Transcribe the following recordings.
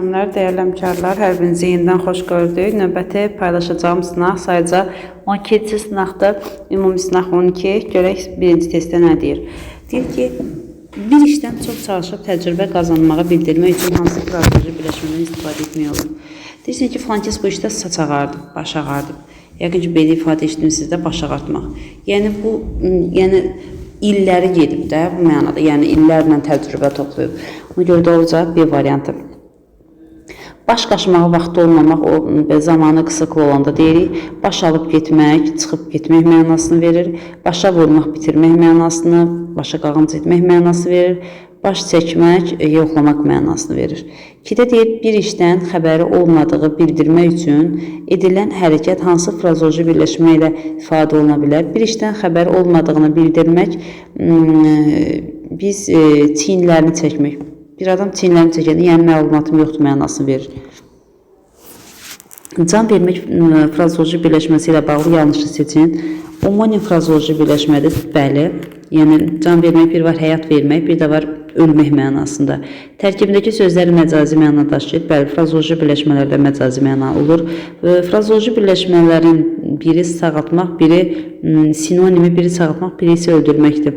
Salamlar, dəyərli həmkarlar, hər birinizi yenidən xoş gördük. Növbəti paylaşacağım sınaq sayca 12-ci sınaqda ümumi sınaq 12. Görək birinci testdə nə deyir. Deyir ki, bir işdən çox çalışıb təcrübə qazanmağı bildirmək üçün hansı strateji birləşmədən istifadə etmək olur? Deyirsən ki, filankəs bu işdə saç ağardı, baş ağardı. Yəqin ki, belə ifadə etdiniz sizdə baş ağartmaq. Yəni bu, yəni illəri gedib də bu mənada. Yəni illərlə təcrübə toplayıb. Ona görə də olacaq bir variantı. Baş qaşımağa vaxtı olmamaq, o belə zamanı qısıqlı olanda deyirik. Baş alıb getmək, çıxıb getmək mənasını verir. Başa vurmaq, bitirmək mənasını, başa qağıncı etmək mənasını verir. Baş çəkmək, e, yoxlamaq mənasını verir. İkidə deyir, bir işdən xəbəri olmadığı bildirmək üçün edilən hərəkət hansı frazoloji birləşmə ilə ifadə oluna bilər? Bir işdən xəbəri olmadığını bildirmək, e, biz e, çiyinlərini çəkmək. Bir adam çiyinlərini çəkəndə, yəni məlumatım yoxdur mənasını verir. Can vermək ə, frazoloji birləşməsi ilə bağlı yanlışı seçin. Homonim frazoloji birləşmədir, bəli. Yəni can vermək bir var həyat vermək, bir də var ölmək mənasında. Tərkibindəki sözlər məcazi məna daşıyır. Bəli, frazoloji birləşmələrdə məcazi məna olur. Frazoloji birləşmələrin biri sağaltmaq, biri sinonimi, biri sağaltmaq, biri isə öldürməkdir.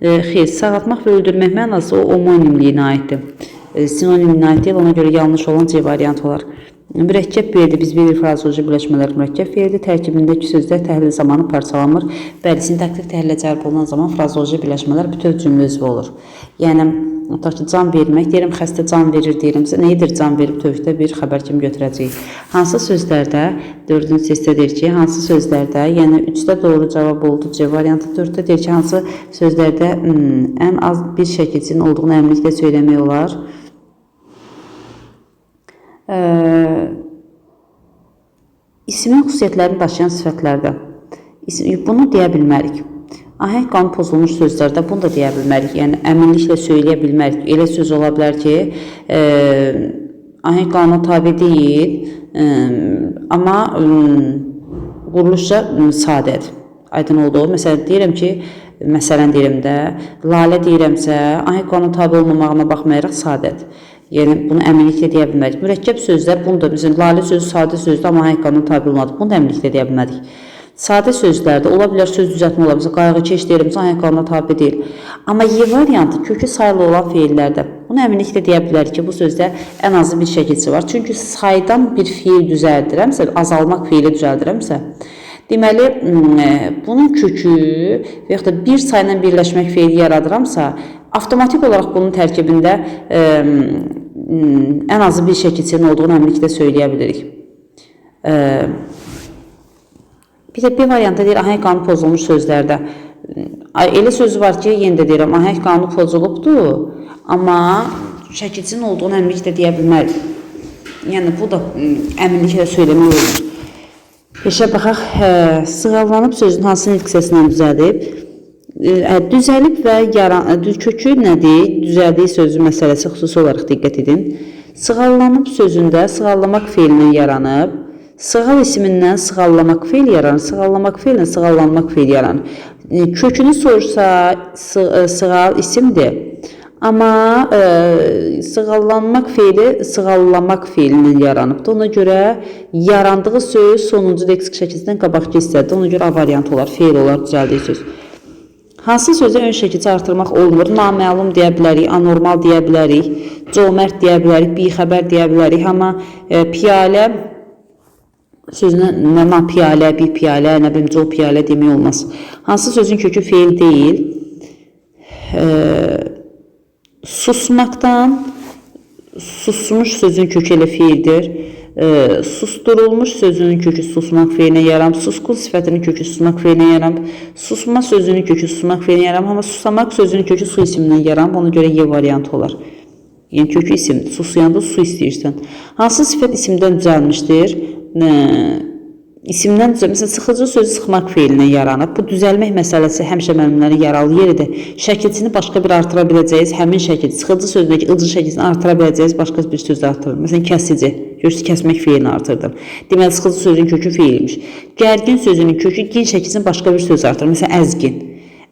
E, xeyr, sağaltmaq və öldürmək mənası o homonimliyinə aiddir. E, sinonimliyinə aid deyil, ona görə yanlış olan C variantı olar. Mürəkkəb feildir. Biz bilirik frazoloji birləşmələr mürəkkəb feildir. Tərkibindəki sözlər təhlil zamanı parçalanmır. Bəli, sintaktik təhlilə cəlb olunan zaman frazoloji birləşmələr bütöv cümlə üzvü olur. Yəni tutaq ki, can vermək, deyirəm xəstə can verir deyirəmsə, nə edir can verib tövhiddə bir xəbər kimi götürəcəyik. Hansı sözlərdə 4-cü testdə deyir ki, hansı sözlərdə, yəni 3-də doğru cavab oldu C variantı, 4-də deyir ki, hansı sözlərdə hmm, ən az bir şəkilçinin olduğunu əminliklə söyləmək olar. Ee, ismin xüsusiyyətlərini daşıyan sifətlərdə bunu deyə bilmərik. Ahəng qanun pozulmuş sözlərdə bunu da deyə bilmərik. Yəni əminliklə söyləyə bilmərik. Elə söz ola bilər ki, e, ahəng qanuna tabe deyil, e, amma e, quruluşca e, sadədir. Aydın oldu. Məsələn deyirəm ki, məsələn deyirəm də, lalə deyirəmsə, ahəng qanuna tabe olmamağına baxmayaraq sadədir. Yəni bunu əminliklə deyə bilmərik. Mürəkkəb sözlər bunu da bizim lalə sözü sadə sözdür, amma ahəng qanuna tabe olmadı. Bunu da əminliklə deyə bilmərik. Sadə sözlərdə ola bilər söz düzəltmə ola bilər. Qayğı keç deyirəm, ahəng qanuna tabe deyil. Amma Y variantı kökü sayılı olan feillərdə. Bunu əminliklə deyə bilərik ki, bu sözdə ən azı bir şəkilçi var. Çünki saydan bir feil düzəldirəmsə, azalmaq feili düzəldirəmsə, Deməli, m, bunun kökü və yaxud da bir sayla birləşmək feili yaradıramsa, avtomatik olaraq bunun tərkibində e, m, ən azı bir şəkilçinin olduğunu əminliklə söyləyə bilirik. E, bir də bir variantda deyir, ahəng qanunu pozulmuş sözlərdə. Elə sözü var ki, yenə də deyirəm, ahəng qanunu pozulubdur, amma şəkilçinin olduğunu əminliklə deyə bilmərik. Yəni bu da m, əminliklə söyləmək olur. Beşə baxaq, hə, sözün hansı nitq hissəsindən düzəlib? Düzəlib və yaran, kökü nədir? Düzəldiyi sözü məsələsi xüsusi olaraq diqqət edin. Sığallanıb sözündə sığallamaq feilindən yaranıb, sığal ismindən sığallamaq feil yaranır, sığallamaq feillə sığallanmaq feil yaranır. E, kökünü sorsa sı, e, sığal isimdir. Amma e, sığallanmaq feili sığallamaq feilindən yaranıbdır. Ona görə yarandığı söz sonuncu leksik şəkildən qabaqki hissədir. Ona görə A variantı olar, feil olar düzəldiyi söz. Hansı sözə ön şəkilçi artırmaq olmur? Naməlum deyə bilərik, anormal deyə bilərik, cömert deyə bilərik, bixəbər deyə bilərik. Amma e, piyalə sözünə nə ma piyalə, bir piyalə, nə bilim, co piyalə demək olmaz. Hansı sözün kökü feil deyil? Eee susmaktan susmuş sözün kökü elə feildir. E, susturulmuş sözünün kökü susmaq feilinə yaram. Suskun sifətinin kökü susmaq feilinə yaram. Susma sözünün kökü susmaq feilinə yaram. Amma susamaq sözünün kökü su ismindən yaram. Ona görə Y variantı olar. Yəni kökü isim, susuyanda su istəyirsən. Hansı sifət isimdən düzəlmişdir? İsimdən düzəl, məsələn, sıxıcı sözü sıxmaq feilindən yaranıb. Bu düzəlmək məsələsi həmişə müəllimlərin yaralı yeridir. Şəkilçini başqa bir artıra biləcəyiniz həmin şəkil, sıxıcı sözündəki ıcı şəkilini artıra biləcəyiniz başqa bir söz artırır. Məsələn, kəsici, görürsüz kəsmək feilini artırdım. Deməli, sıxıcı sözün kökü feilmiş. Gərgin sözünün kökü gin şəkilini başqa bir söz artırır. Məsələn, əzgin.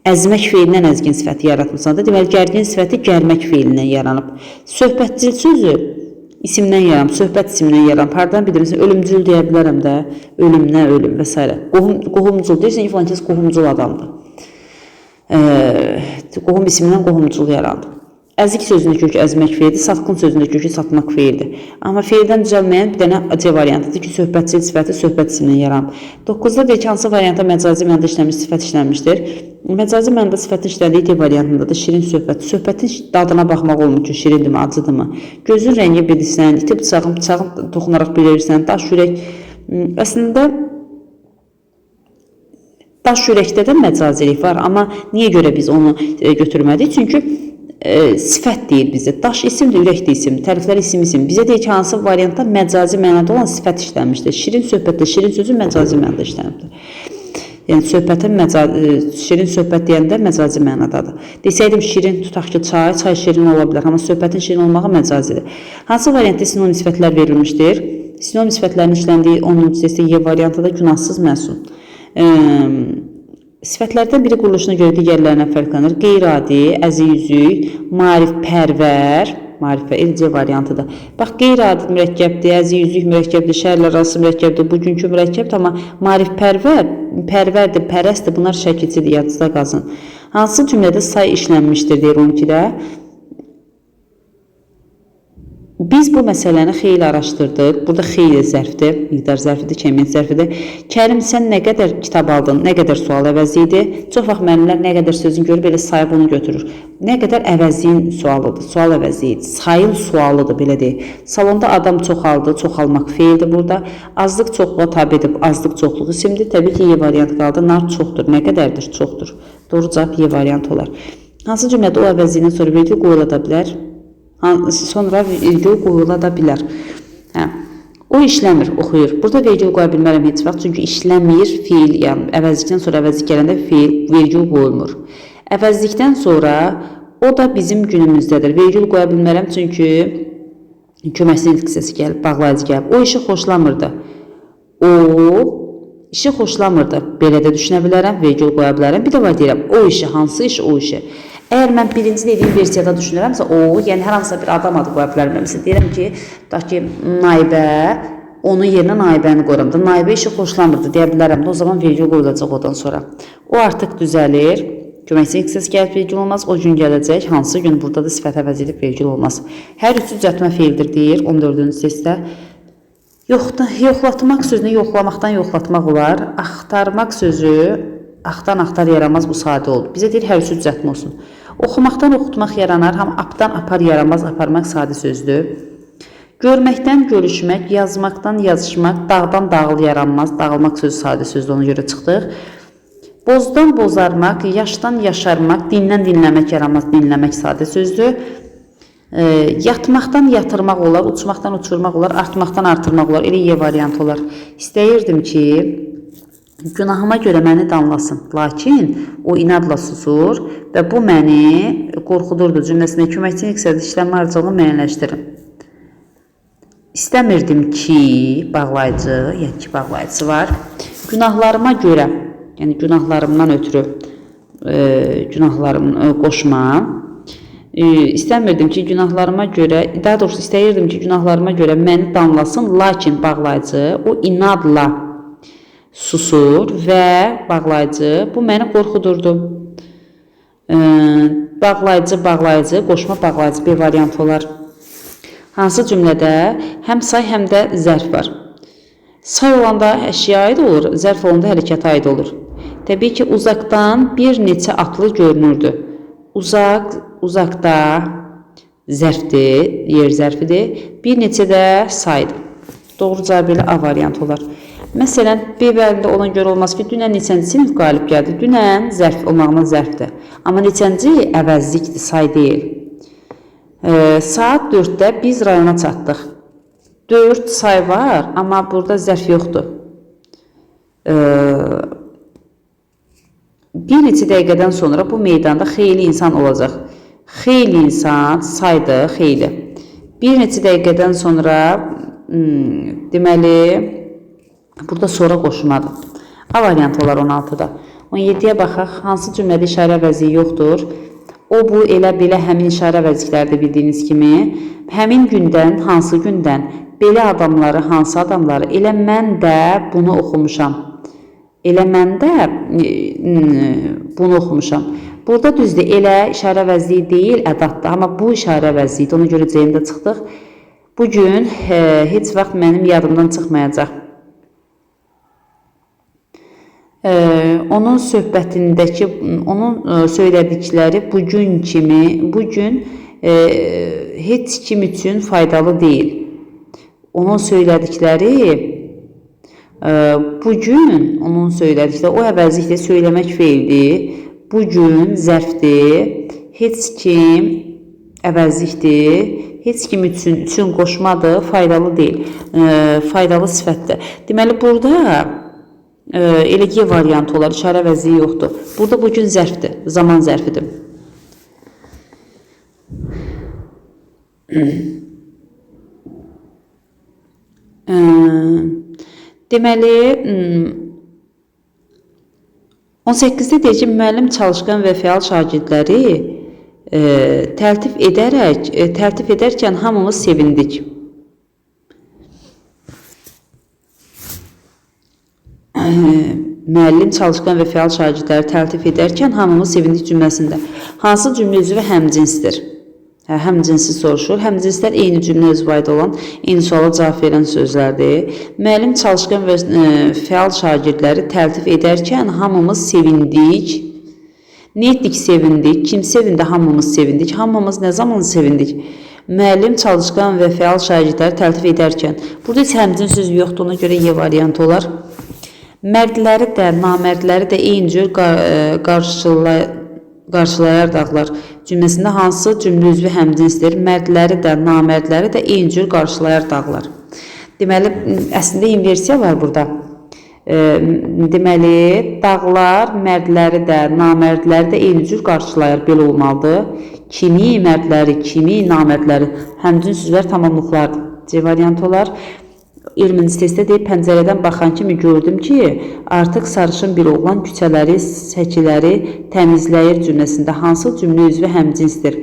Əzmək feilindən əzgin sifəti yaratmısan da, deməli, gərgin sifəti gərmək feilindən yaranıb. Söhbətcil sözü isimdən yaran, söhbət isimdən yaran, hardan bilirsən, ölümcül deyə bilərəm də, ölümlə ölüm və s. Qohum, qohumcul deyirsən ki, falan kəs qohumcul adamdır. Ee, qohum ismindən qohumcul yarandı. Əzik sözündə kök əzmək feildir, satqın sözündə kökü satmaq feildir. Amma feildən düzəlməyən bir dənə C variantıdır ki, söhbətçil sifəti söhbət ismindən yaranıb. 9-da deyir ki, hansı variantda məcazi mənada işlənmiş sifət işlənmişdir? Məcazi mənada sifətin işləndiyi D variantında da şirin söhbət. Söhbətin dadına baxmaq olmur ki, şirindirmi, acıdırmı? Gözün rəngi bilirsən, iti bıçağın, bıçağın toxunaraq bilirsən, daş ürək. Əslində daş ürəkdə də məcazilik var, amma niyə görə biz onu e, götürmədik? Çünki e, sifət deyir bizə. Daş isimdir, ürək də isim, təriflər isim isim. Bizə deyir ki, hansı variantda məcazi mənada olan sifət işlənmişdir. Şirin söhbətdə şirin sözü məcazi mənada işlənibdir. Yəni söhbətin məcazi şirin söhbət deyəndə məcazi mənadadır. Desəydim şirin tutaq ki, çay, çay şirin ola bilər, amma söhbətin şirin olmağı məcazidir. Hansı variantda sinonim sifətlər verilmişdir? Sinonim sifətlərin işləndiyi 10-cu testdə Y variantında günahsız məsul. Ə, Sifətlərdən biri quruluşuna görə digərlərindən fərqlənir. Qeyri-adi, əziyüzük, marifpərvər, marifə elc variantıdır. Bax, qeyri-adi mürəkkəbdir, əziyüzük mürəkkəbdir, şəhərlər arası mürəkkəbdir, bugünkü mürəkkəbdir, amma marifpərvər, pərvərdir, pərəstdir, bunlar şəkilçidir, yadınızda qalsın. Hansı cümlədə say işlənmişdir deyir 12-də? Biz bu məsələni xeyli araşdırdıq. Burada xeyli zərfdir, miqdar zərfidir, kəmiyyət zərfidir. Kərim sən nə qədər kitab aldın, nə qədər sual əvəzi idi? Çox vaxt müəllimlər nə qədər sözün görüb belə sayıb onu götürür. Nə qədər əvəzin sualıdır, sual əvəzi idi. Sayıl sualıdır belə deyək. Salonda adam çoxaldı, çoxalmaq feildir burada. Azlıq çoxluğa tabe edib, azlıq çoxluq isimdir. Təbii ki, Y variant qaldı. Nar çoxdur. Nə qədərdir? Çoxdur. Doğru cavab Y variant olar. Hansı cümlədə o əvəzindən sonra vergi qoyula bilər? Sonra vergül qoyula da bilər. Hə. O işləmir, oxuyur. Burada vergül qoya bilmərəm heç vaxt, çünki işləmir fiil, yəni əvəzlikdən sonra əvəzlik gələndə fiil vergül qoyulmur. Əvəzlikdən sonra o da bizim günümüzdədir. Vergül qoya bilmərəm, çünki köməkçilik hissəsi gəlib, bağlayıcı gəlib. O işi xoşlamırdı. O işi xoşlamırdı. Belə də düşünə bilərəm, vergül qoya bilərəm. Bir də var deyirəm, o işi, hansı iş, o işi. Əgər mən birinci dediyim versiyada düşünürəmsə, o, yəni hər hansısa bir adam adı qoya bilərəm. Məsələn, deyirəm ki, tutaq ki, naibə, onun yerinə naibəni qoyuram da. Naibə işi xoşlamırdı deyə bilərəm də, o zaman vergül qoyulacaq odan sonra. O artıq düzəlir. Köməkçi hissəsi gəlib vergül olmaz. O gün gələcək, hansı gün burada da sifət əvəz edib vergül olmaz. Hər üçü düzəltmə feildir deyir 14-cü testdə. Yoxda, yoxlatmaq sözünü yoxlamaqdan yoxlatmaq olar. Axtarmaq sözü axtan axtar yaramaz bu sadə oldu. Bizə deyir hər üçü düzəltmə olsun. Oxumaqdan oxutmaq yaranar, ham apdan apar yaramaz, aparmaq sadə sözdür. Görməkdən görüşmək, yazmaqdan yazışmaq, dağdan dağıl yaranmaz, dağılmaq sözü sadə sözdür, ona görə çıxdıq. Bozdan bozarmaq, yaşdan yaşarmaq, dindən dinləmək yaramaz, dinləmək sadə sözdür. E, yatmaqdan yatırmaq olar, uçmaqdan uçurmaq olar, artmaqdan artırmaq olar. Elə Y variantı olar. İstəyirdim ki, Günahıma görə məni danlasın, lakin o inadla susur və bu məni qorxudurdu cümləsində köməkçi iqtisadi işləm aracılığı müəyyənləşdirin. İstəmirdim ki, bağlayıcı, yəni ki, bağlayıcısı var. Günahlarıma görə, yəni günahlarımdan ötürü e, günahlarımı e, qoşma. E, ki, günahlarıma görə, daha doğrusu istəyirdim ki, günahlarıma görə məni danlasın, lakin bağlayıcı o inadla susur və bağlayıcı bu məni qorxudurdu. E, bağlayıcı, bağlayıcı, qoşma bağlayıcı bir variant olar. Hansı cümlədə həm say, həm də zərf var. Say olanda əşya aid olur, zərf olanda hərəkətə aid olur. Təbii ki, uzaqdan bir neçə atlı görünürdü. Uzaq, uzaqda zərfdir, yer zərfidir. Bir neçə də saydır. Doğru cavab ilə A variantı olar. Məsələn, B bəlində ona görə olmaz ki, dünən neçənci sinif qalib gəldi. Dünən zərf olmağına zərfdir. Amma neçənci əvəzlikdir, say deyil. E, saat 4-də biz rayona çatdıq. 4 say var, amma burada zərf yoxdur. E, bir neçə dəqiqədən sonra bu meydanda xeyli insan olacaq. Xeyli insan saydı, xeyli. Bir neçə dəqiqədən sonra hmm, deməli Burada sonra qoşmadır. A variantı olar 16-da. 17-yə baxaq. Hansı cümlədə işarə əvəzi yoxdur? O bu elə belə həmin işarə vəzifələrdə bildiyiniz kimi həmin gündən hansı gündən belə adamları hansı adamları elə mən də bunu oxumuşam. Elə mən də e, bunu oxumuşam. Burada düzdür, elə işarə vəzliyi deyil, ədatdır, amma bu işarə vəzliyidir. Ona görə C-də çıxdıq. Bu gün e, heç vaxt mənim yadımdan çıxmayacaq. E, onun söhbətindəki, onun e, söylədikləri bu gün kimi, bu gün e, heç kim üçün faydalı deyil. Onun söylədikləri e, bu gün onun söylədikləri o əvəzlikdə söyləmək feildir. Bu gün zərfdir. Heç kim əvəzlikdir. Heç kim üçün üçün qoşmadır, faydalı deyil. Faydalı sifətdir. Deməli burada elə G variantı olar, işarə vəzliyi yoxdur. Burada bu gün zərfdir, zaman zərfidir. Deməli, mm, 18-də deyir ki, müəllim çalışqan və fəal şagirdləri e, təltif edərək, e, təltif edərkən hamımız sevindik. Müəllim çalışqan və fəal şagirdləri təltif edərkən hamımız sevindik cümləsində hansı cümlə üzvü həmcinsdir? Hə, həmcinsi soruşur. Həmcinslər eyni cümlə üzvü aid olan, eyni suala cavab verən sözlərdir. Müəllim çalışqan və e, fəal şagirdləri təltif edərkən hamımız sevindik. Nə etdik sevindik? Kim sevindi? Hamımız sevindik. Hamımız nə zaman sevindik? Müəllim çalışqan və fəal şagirdləri təltif edərkən. Burada heç həmcins sözü yoxdur, ona görə Y variantı olar. Mərdləri də, namərdləri də eyni cür e, qarşılay qarşılayar dağlar cümləsində hansı cümlə üzvü həmcinsdir? Mərdləri də, namərdləri də eyni cür qarşılayar dağlar. Deməli, əslində inversiya var burada. E, deməli, dağlar mərdləri də, namərdləri də eyni cür qarşılayar. Belə olmalıdır. Kimi mərdləri, kimi namərdləri həmcins sözlər tamamlıqlardır. C variantı olar. 20-ci testdə deyib pəncərədən baxan kimi gördüm ki, artıq sarışın bir oğlan küçələri, səkiləri təmizləyir cümləsində hansı cümlə üzvü həmcinsdir?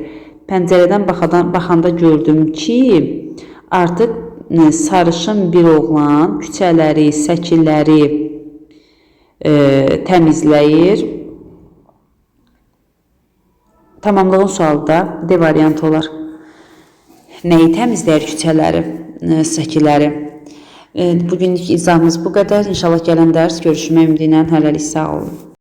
Pəncərədən baxadan, baxanda gördüm ki, artıq e, sarışın bir oğlan küçələri, səkiləri e, təmizləyir. Tamamlığın sualı da D variantı olar. Nəyi təmizləyir küçələri, e, səkiləri? Bugünlük izahımız bu qədər. İnşallah gələn dərs görüşmək ümidi ilə hələlik sağ olun.